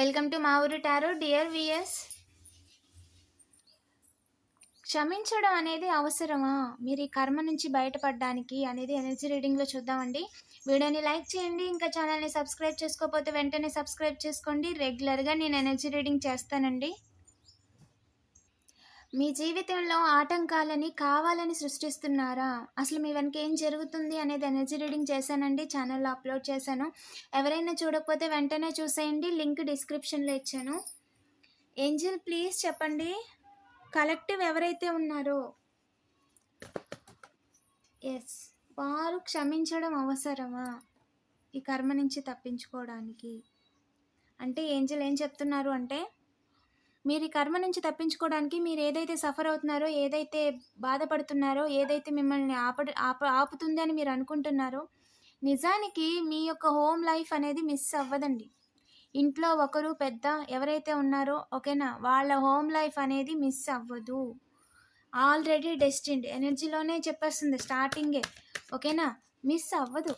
Welcome to మా ఊరు tarot. Dear VS క్షమించడం అనేది అవసరమా? మీరు ఈ కర్మ నుంచి బయటపడడానికి అనేది ఎనర్జీ రీడింగ్లో చూద్దామండి. వీడియోని లైక్ చేయండి ఇంకా ఛానల్ని సబ్స్క్రైబ్ చేసుకోకపోతే వెంటనే సబ్స్క్రైబ్ చేసుకోండి. రెగ్యులర్గా నేను ఎనర్జీ రీడింగ్ చేస్తానండి. మీ జీవితంలో ఆటంకాలని కావాలని సృష్టిస్తున్నారా? అసలు మీ వెనక ఏం జరుగుతుంది అనేది ఎనర్జీ రీడింగ్ చేశానండి. ఛానల్లో అప్లోడ్ చేశాను. ఎవరైనా చూడకపోతే వెంటనే చూసేయండి. లింక్ డిస్క్రిప్షన్లో ఇచ్చాను. ఏంజిల్ ప్లీజ్ చెప్పండి. కలెక్టివ్ ఎవరైతే ఉన్నారో? ఎస్. వారు క్షమించడం అవసరమా? ఈ కర్మ నుంచి తప్పించుకోవడానికి. అంటే ఏంజిల్ ఏం చెప్తున్నారు అంటే మీరు ఈ కర్మ నుంచి తప్పించుకోవడానికి మీరు ఏదైతే సఫర్ అవుతున్నారో ఏదైతే బాధపడుతున్నారో ఏదైతే మిమ్మల్ని ఆప ఆప ఆపుతుంది అని మీరు అనుకుంటున్నారో నిజానికి మీ యొక్క హోమ్ లైఫ్ అనేది మిస్ అవ్వదండి. ఇంట్లో ఒకరు పెద్ద ఎవరైతే ఉన్నారో ఓకేనా వాళ్ళ హోమ్ లైఫ్ అనేది మిస్ అవ్వదు. Already destined. ఎనర్జీలోనే చెప్పేస్తుంది స్టార్టింగే. ఓకేనా మిస్ అవ్వదు.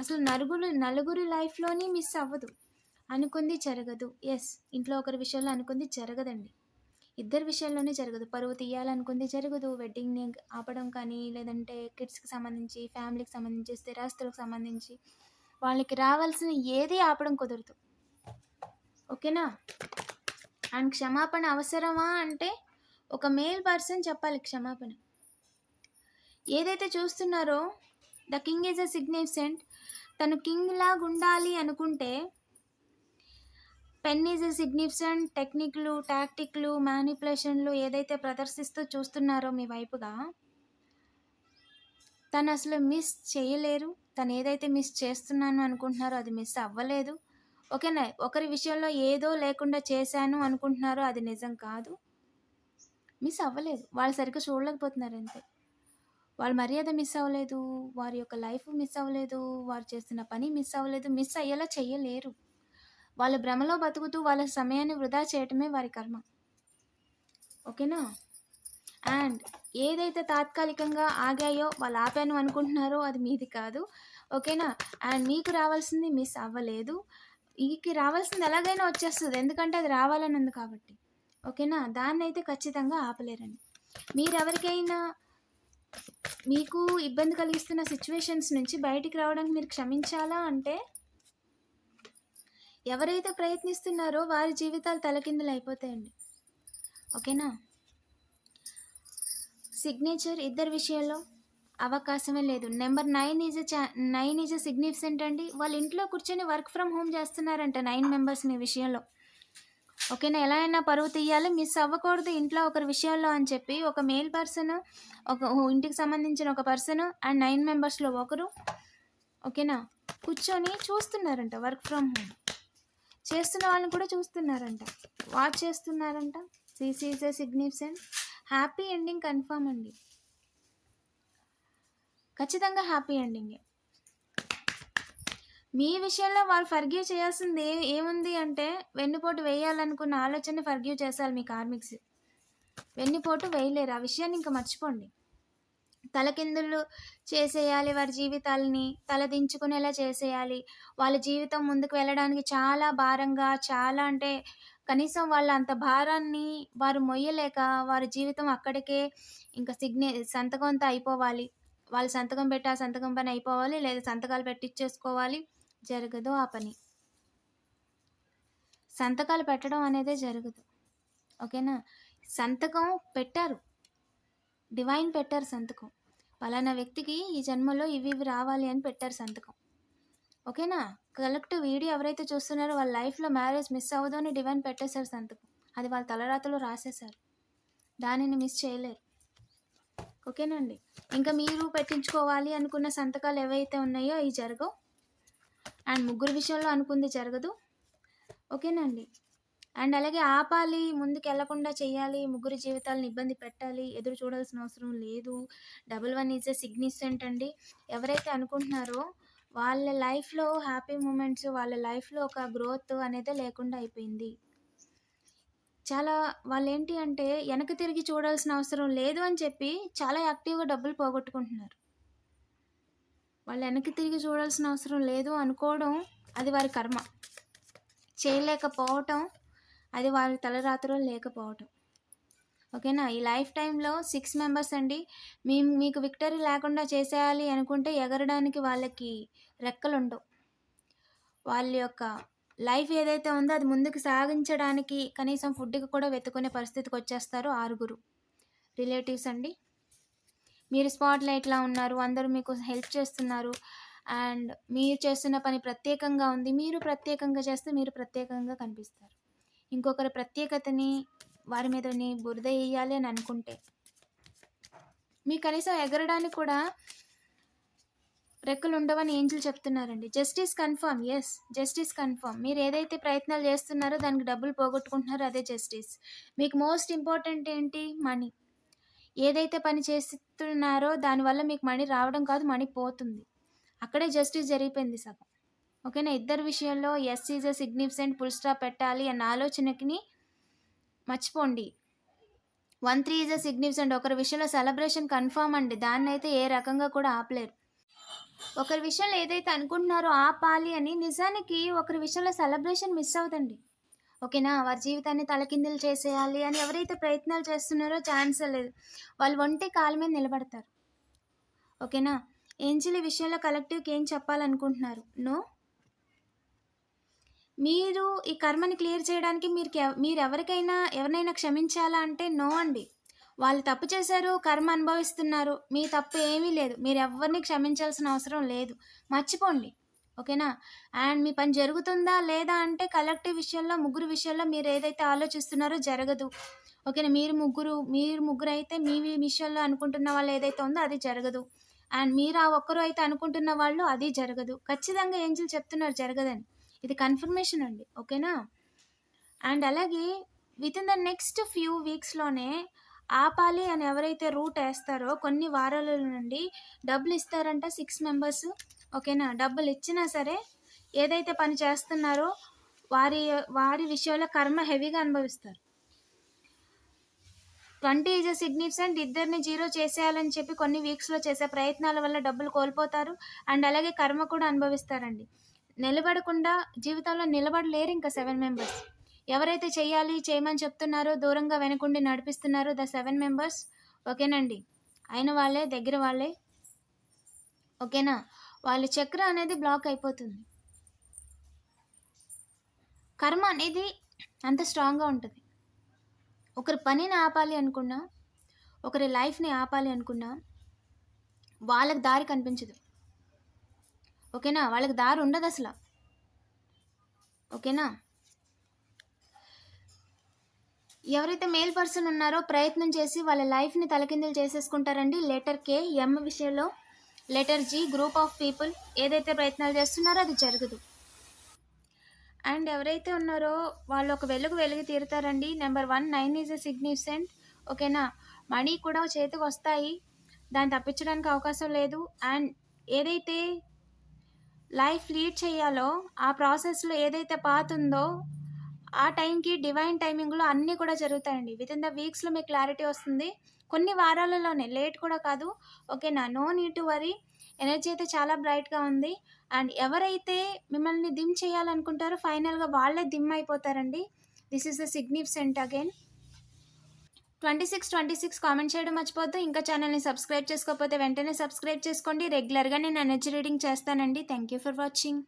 అసలు నలుగురు నలుగురు లైఫ్లోని మిస్ అవ్వదు. అనుకుంది జరగదు. ఎస్ ఇంట్లో ఒకరి విషయంలో అనుకుంది జరగదండి. ఇద్దరి విషయంలోనే జరగదు. పరువు తీయాలనుకుంది జరగదు. వెడ్డింగ్ని ఆపడం కానీ లేదంటే కిడ్స్కి సంబంధించి ఫ్యామిలీకి సంబంధించి స్థిరాస్తులకు సంబంధించి వాళ్ళకి రావాల్సిన ఏది ఆపడం కుదరదు. ఓకేనా? అండ్ క్షమాపణ అవసరమా అంటే ఒక మేల్ పర్సన్ చెప్పాలి క్షమాపణ. ఏదైతే చూస్తున్నారో the king is a significant తను కింగ్ లాగా ఉండాలి అనుకుంటే పెన్ ఈజ్ సిగ్నిఫికెంట్ టెక్నిక్లు టాక్టిక్లు మ్యానిపులేషన్లు ఏదైతే ప్రదర్శిస్తూ చూస్తున్నారో మీ వైపుగా తను అసలు మిస్ చేయలేరు. తను ఏదైతే మిస్ చేస్తున్నాను అనుకుంటున్నారో అది మిస్ అవ్వలేదు. ఓకేనా? ఒకరి విషయంలో ఏదో లేకుండా చేశాను అనుకుంటున్నారో అది నిజం కాదు. మిస్ అవ్వలేదు. వాళ్ళు సరిగ్గా చూడలేకపోతున్నారు అంతే. వాళ్ళ మర్యాద మిస్ అవ్వలేదు. వారి యొక్క లైఫ్ మిస్ అవ్వలేదు. వారు చేస్తున్న పని మిస్ అవ్వలేదు. మిస్ అయ్యేలా చేయలేరు. వాళ్ళ భ్రమలో బతుకుతూ వాళ్ళ సమయాన్ని వృధా చేయటమే వారి కర్మ. ఓకేనా? అండ్ ఏదైతే తాత్కాలికంగా ఆగాయో వాళ్ళు ఆపాను అనుకుంటున్నారో అది మీది కాదు. ఓకేనా? అండ్ మీకు రావాల్సింది మిస్ అవ్వలేదు. ఈకి రావాల్సింది ఎలాగైనా వచ్చేస్తుంది. ఎందుకంటే అది రావాలని ఉంది కాబట్టి. ఓకేనా? దాన్ని అయితే ఖచ్చితంగా ఆపలేరండి మీరు ఎవరికైనా మీకు ఇబ్బంది కలిగిస్తున్న సిచ్యువేషన్స్ నుంచి బయటికి రావడానికి మీరు క్షమించాలా అంటే ఎవరైతే ప్రయత్నిస్తున్నారో వారి జీవితాలు తలకిందులు అయిపోతాయండి ఓకేనా? సిగ్నేచర్ ఇద్దరి విషయంలో అవకాశమే లేదు. నెంబర్ నైన్ ఈజ్ చా నైన్ ఈజ్ సిగ్నిఫికెంట్ అండి. వాళ్ళ ఇంట్లో కూర్చొని వర్క్ ఫ్రమ్ హోమ్ చేస్తున్నారంట నైన్ మెంబర్స్ మీ విషయంలో. ఓకేనా? ఎలా అయినా పరువు తీయాలి. మిస్ అవ్వకూడదు ఇంట్లో ఒకరి విషయంలో అని చెప్పి ఒక మేల్ పర్సన్ ఒక ఇంటికి సంబంధించిన ఒక పర్సన్ అండ్ నైన్ మెంబర్స్లో ఒకరు ఓకేనా? కూర్చొని చూస్తున్నారంట వర్క్ ఫ్రమ్ హోమ్ చేస్తున్న వాళ్ళని కూడా చూస్తున్నారంట. వాచ్ చేస్తున్నారంట. సీసీసే సిగ్నిఫికెంట్ హ్యాపీ ఎండింగ్ కన్ఫర్మ్ అండి. ఖచ్చితంగా హ్యాపీ ఎండింగే మీ విషయంలో వాళ్ళు ఫర్గ్యూ చేయాల్సింది ఏముంది అంటే వెన్నుపోటు వేయాలనుకున్న ఆలోచన ఫర్గ్యూ చేశారు మీ కార్మిక్స్. వెన్నుపోటు వేయలేరు. ఆ విషయాన్ని ఇంకా మర్చిపోండి. తలకిందులు చేసేయాలి వారి జీవితాలని తలదించుకునేలా చేసేయాలి. వాళ్ళ జీవితం ముందుకు వెళ్ళడానికి చాలా భారంగా చాలా అంటే కనీసం వాళ్ళ అంత భారాన్ని వారు మొయ్యలేక వారి జీవితం అక్కడికే ఇంకా సిగ్నే సంతకం అంతా అయిపోవాలి. వాళ్ళు సంతకం పెట్టి ఆ సంతకం పని అయిపోవాలి. లేదా సంతకాలు పెట్టించేసుకోవాలి జరగదు ఆ పని. సంతకాలు పెట్టడం అనేదే జరగదు. ఓకేనా? సంతకం పెట్టారు. డివైన్ పెట్టారు సంతకం. పలానా వ్యక్తికి ఈ జన్మలో ఇవి ఇవి రావాలి అని పెట్టారు సంతకం. ఓకేనా? కలెక్ట్ వీడియో ఎవరైతే చూస్తున్నారో వాళ్ళ లైఫ్లో మ్యారేజ్ మిస్ అవ్వదు అని డివైన్ పెట్టేశారు సంతకం. అది వాళ్ళ తలరాతలో రాసేశారు. దానిని మిస్ చేయలేరు. ఓకేనండి ఇంకా మీరు పెట్టించుకోవాలి అనుకున్న సంతకాలు ఏవైతే ఉన్నాయో అవి జరగవు. అండ్ ముగ్గురు విషయంలో అనుకుంది జరగదు. ఓకేనండి అండ్ అలాగే ఆపాలి ముందుకు వెళ్ళకుండా చేయాలి ముగ్గురు జీవితాలను ఇబ్బంది పెట్టాలి ఎదురు చూడాల్సిన అవసరం లేదు. Double one is a significant అండి. ఎవరైతే అనుకుంటున్నారో వాళ్ళ లైఫ్లో హ్యాపీ మూమెంట్స్ వాళ్ళ లైఫ్లో ఒక గ్రోత్ అనేది లేకుండా అయిపోయింది. చాలా వాళ్ళు ఏంటి అంటే వెనక తిరిగి చూడాల్సిన అవసరం లేదు అని చెప్పి చాలా యాక్టివ్గా డబ్బులు పోగొట్టుకుంటున్నారు. వాళ్ళు వెనక్కి తిరిగి చూడాల్సిన అవసరం లేదు అనుకోవడం అది వారి కర్మ. చేయలేకపోవటం అది వారి తలరాత్రులు లేకపోవటం. ఓకేనా? ఈ లైఫ్ టైంలో సిక్స్ మెంబర్స్ అండి. మీ మీకు విక్టరీ లేకుండా చేసేయాలి అనుకుంటే ఎగరడానికి వాళ్ళకి రెక్కలు ఉండవు వాళ్ళ యొక్క లైఫ్ ఏదైతే ఉందో అది ముందుకు సాగించడానికి కనీసం ఫుడ్కి కూడా వెతుకునే పరిస్థితికి వచ్చేస్తారు ఆరుగురు. రిలేటివ్స్ అండి. మీరు స్పాట్ లైట్లా ఉన్నారు అందరూ మీకు హెల్ప్ చేస్తున్నారు అండ్ మీరు చేస్తున్న పని ప్రత్యేకంగా ఉంది. మీరు ప్రత్యేకంగా చేస్తే మీరు ప్రత్యేకంగా కనిపిస్తారు. ఇంకొకరి ప్రత్యేకతని వారి మీదని బురద వేయాలి అని అనుకుంటే. మీ కనీసం ఎగరడానికి కూడా రెక్కలు ఉండవని ఏంజల్ చెప్తున్నారండి. Justice confirm yes justice confirm. మీరు ఏదైతే ప్రయత్నాలు చేస్తున్నారో దానికి డబ్బులు పోగొట్టుకుంటున్నారో అదే జస్టిస్. మీకు మోస్ట్ ఇంపార్టెంట్ ఏంటి? మనీ ఏదైతే పని చేస్తున్నారో దానివల్ల మీకు మనీ రావడం కాదు మనీ పోతుంది. అక్కడే జస్టిస్ జరిగిపోయింది సగం. ఓకేనా? ఇద్దరు విషయంలో S is a significant full stop పెట్టాలి అన్న ఆలోచనకి మర్చిపోండి. One three is a significant ఒకరి విషయంలో సెలబ్రేషన్ కన్ఫర్మ్ అండి. దాన్ని అయితే ఏ రకంగా కూడా ఆపలేరు. ఒకరి విషయంలో ఏదైతే అనుకుంటున్నారో ఆపాలి అని నిజానికి ఒకరి విషయంలో సెలబ్రేషన్ మిస్ అవుతండి ఓకేనా? వారి జీవితాన్ని తలకిందులు చేసేయాలి అని ఎవరైతే ప్రయత్నాలు చేస్తున్నారో ఛాన్స్ లేదు. వాళ్ళు ఒంటి కాలు మీద నిలబడతారు. ఓకేనా? ఏంజిల్ విషయంలో కలెక్టివ్కి ఏం చెప్పాలనుకుంటున్నారు? నో మీరు ఈ కర్మని క్లియర్ చేయడానికి మీరు మీరు ఎవరికైనా ఎవరినైనా క్షమించాలా అంటే నో అండి. వాళ్ళు తప్పు చేశారు కర్మ అనుభవిస్తున్నారు. మీ తప్పు ఏమీ లేదు. మీరు ఎవరిని క్షమించాల్సిన అవసరం లేదు. మర్చిపోండి. ఓకేనా? అండ్ మీ పని జరుగుతుందా లేదా అంటే కలెక్టివ్ విషయంలో ముగ్గురు విషయంలో మీరు ఏదైతే ఆలోచిస్తున్నారో జరగదు. ఓకేనా? మీరు ముగ్గురు మీరు ముగ్గురు అయితే మీ విషయంలో అనుకుంటున్న వాళ్ళు ఏదైతే ఉందో అది జరగదు. అండ్ మీరు ఆ ఒక్కరు అయితే అనుకుంటున్న వాళ్ళు అది జరగదు. ఖచ్చితంగా ఏంజిల్ చెప్తున్నారు జరగదని. ఇది కన్ఫర్మేషన్ అండి ఓకేనా? అండ్ అలాగే with in the next few వీక్స్లోనే ఆపాలి అని ఎవరైతే రూట్ వేస్తారో కొన్ని వారాల నుండి డబ్బులు ఇస్తారంట సిక్స్ మెంబర్స్ ఓకేనా? డబ్బులు ఇచ్చినా సరే ఏదైతే పని చేస్తున్నారో వారి వారి విషయంలో కర్మ హెవీగా అనుభవిస్తారు. ట్వంటీ ఈజ్ అ సిగ్నిఫికెంట్ ఇద్దరిని జీరో చేసేయాలని చెప్పి కొన్ని వీక్స్లో చేసే ప్రయత్నాల వల్ల డబ్బులు కోల్పోతారు. అండ్ అలాగే కర్మ కూడా అనుభవిస్తారండి. నిలబడకుండా జీవితంలో నిలబడలేరు ఇంకా సెవెన్ మెంబర్స్. ఎవరైతే చేయాలి చేయమని చెప్తున్నారో దూరంగా వెనకుండి నడిపిస్తున్నారో ద సెవెన్ మెంబర్స్ ఓకేనండి? అయిన వాళ్ళే దగ్గర వాళ్ళే ఓకేనా? వాళ్ళ చక్ర అనేది బ్లాక్ అయిపోతుంది. కర్మ అనేది అంత స్ట్రాంగ్గా ఉంటుంది. ఒకరి పనిని ఆపాలి అనుకున్నా ఒకరి లైఫ్ని ఆపాలి అనుకున్నా వాళ్ళకి దారి కనిపించదు. ఓకేనా? వాళ్ళకి దారి ఉండదు అసలు. ఓకేనా? ఎవరైతే మేల్ పర్సన్ ఉన్నారో ప్రయత్నం చేసి వాళ్ళ లైఫ్ని తలకిందులు చేసేసుకుంటారండి. లెటర్ కే ఎం విషయంలో? Letter G group of people. ఏదైతే ప్రయత్నాలు చేస్తున్నారో అది జరగదు. అండ్ ఎవరైతే ఉన్నారో వాళ్ళు ఒక వెలుగు వెలుగు తీరుతారండి. Number one nine is a significant. ఓకేనా? మనీ కూడా చేతికి వస్తాయి. దాన్ని తప్పించడానికి అవకాశం లేదు. అండ్ ఏదైతే లైఫ్ లీడ్ చేయాలో ఆ ప్రాసెస్లో ఏదైతే పాత్ ఉందో ఆ టైంకి డివైన్ టైమింగ్లో అన్నీ కూడా జరుగుతాయండి. విత్ ఇన్ ద వీక్స్లో మీకు క్లారిటీ వస్తుంది. కొన్ని వారాలలోనే లేట్ కూడా కాదు. ఓకేనా no need to worry energy అయితే చాలా బ్రైట్గా ఉంది. అండ్ ఎవరైతే మిమ్మల్ని దిమ్ చేయాలనుకుంటారో ఫైనల్గా వాళ్ళే dim అయిపోతారండి. This is the significant again twenty six twenty six comment చేయడం మర్చిపోద్దు ఇంకా ఛానల్ని సబ్స్క్రైబ్ చేసుకోకపోతే వెంటనే సబ్స్క్రైబ్ చేసుకోండి. రెగ్యులర్గా నేను ఎనర్జీ రీడింగ్ చేస్తానండి. Thank you for watching